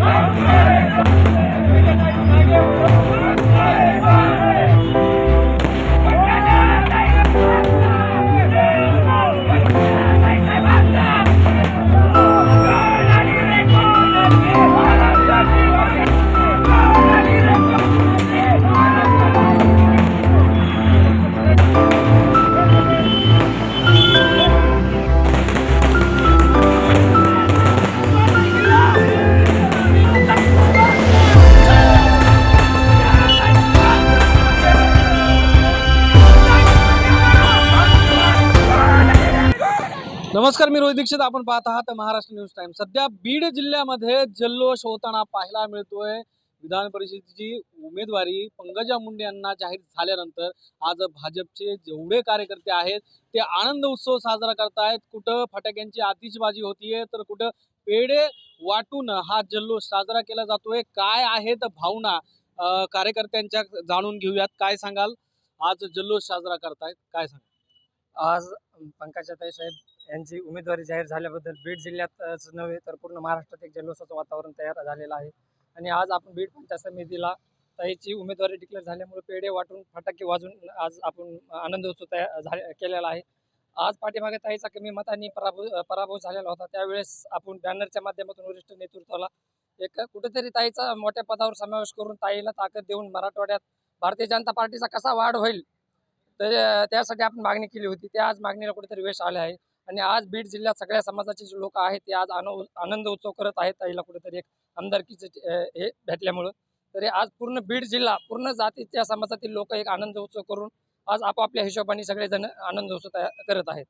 Thank you. नमस्कार मी रोहित दीक्षित. आपण पाहत आहात महाराष्ट्र न्यूज टाइम सध्या बीड जिल्ह्यामध्ये जल्लोष होताना पाहायला मिळतोय. विधान परिषदेची उमेदवारी पंकजा मुंडे यांना जाहीर झाल्यानंतर आज भाजपचे जेवढे कार्यकर्ते आहेत ते आनंद उत्सव साजरा करतायत. कुठं फटाक्यांची आतिषबाजी होतीये तर कुठं पेढे वाटून हा जल्लोष साजरा केला जातोय. काय आहेत भावना कार्यकर्त्यांच्या जाणून घेऊयात. काय सांगाल? आज जल्लोष साजरा करतायत. काय सांगाल? आज पंकजाताई साहेब यांची उमेदवारी जाहीर झाल्याबद्दल बीड जिल्ह्यातच नव्हे तर पूर्ण महाराष्ट्रात एक जल्लोषाचं वातावरण तयार झालेलं आहे. आणि आज आपण बीड पंचायत समितीला ताईची उमेदवारी डिक्लेअर झाल्यामुळे पेढे वाटून फटाके वाजून आज आपण आनंदोत्सव तयार झाले केलेला आहे. आज पाठीमागे ताईचा कमी मतांनी पराभव पराभव झालेला होता. त्यावेळेस आपण बॅनरच्या माध्यमातून वरिष्ठ नेतृत्वाला एक कुठेतरी ताईचा मोठ्या पदावर समावेश करून ताईला ताकद देऊन मराठवाड्यात भारतीय जनता पार्टीचा कसा वाढ होईल तर त्यासाठी आपण मागणी केली होती. त्या आज मागणीला कुठेतरी यश आले आहे. आणि आज बीड जिल्ह्यात सगळ्या समाजाचे जे लोक आहेत ते आज आनो आनंद उत्सव करत आहेत. ताईला कुठेतरी एक आमदारकीचे हे भेटल्यामुळं. तरी आज पूर्ण बीड जिल्हा पूर्ण जातीच्या समाजातील लोक एक आनंद उत्सव करून आज आपापल्या हिशोबाने सगळेजण आनंद उत्सव करत आहेत.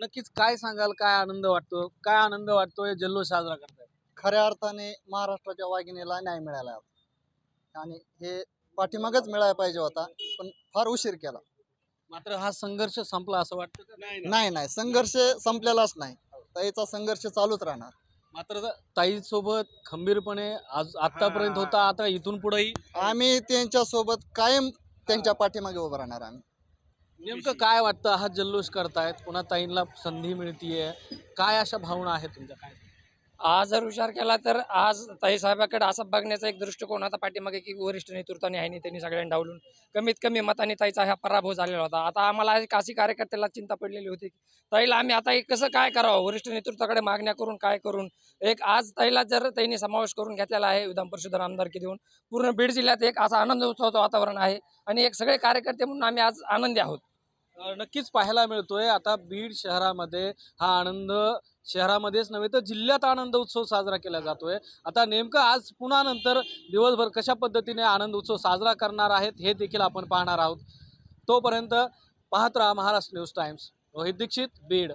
नक्कीच काय सांगाल? काय आनंद वाटतो? काय आनंद वाटतोय जल्लोष साजरा करताय? खऱ्या अर्थाने महाराष्ट्राच्या वाघिणीला न्याय मिळाला. आहे. आणि हे पाठीमागच मिळायला पाहिजे होता पण फार उशीर केला. मात्र हा संघर्ष संपला असं वाटतं का? नाही नाही. संघर्ष संपलेलाच नाही. त्याचा संघर्ष चालूच राहणार. मात्र ताई सोबत खंबीरपणे आज आतापर्यंत होता आता इथून पुढेही? आम्ही त्यांच्यासोबत कायम त्यांच्या पाठीमागे उभं राहणार आम्ही. नेमकं काय वाटतं? हा जल्लोष करतायत. पुन्हा ताईंना संधी मिळतीये. काय अशा भावना आहेत तुमच्या? काय? आज जर विचार केला तर आज ताई साहेबाकडे असा बघण्याचा एक दृष्टिकोन होता पाठीमागे की वरिष्ठ नेतृत्वाने आहे त्यांनी सगळ्यांनी डावलून कमीत कमी मताने ताईचा हा पराभव झालेला होता. आता आम्हाला एक काशी कार्यकर्त्याला चिंता पडलेली होती ताईला आम्ही आता एक कसं काय करावं? वरिष्ठ नेतृत्वाकडे मागण्या करून काय करून? एक आज ताईला जर त्यांनी समावेश करून घेतलेला आहे विधान परिषद आमदारकी देऊन पूर्ण बीड जिल्ह्यात एक असा आनंद उत्सवाचं वातावरण आहे आणि एक सगळे कार्यकर्ते म्हणून आम्ही आज आनंदी आहोत. नक्कीच पाहायला मिळतोय. आता बीड शहरामध्ये हा आनंद शहरामध्येच नव्हे तर जिल्ह्यात आनंद उत्सव साजरा केला जातोय. आता नेमकं आज पुन्हा नंतर दिवसभर कशा पद्धतीने आनंद उत्सव साजरा करणार आहेत हे देखील आपण पाहणार आहोत. तोपर्यंत पाहत राहा महाराष्ट्र न्यूज टाइम्स. रोहित दीक्षित बीड.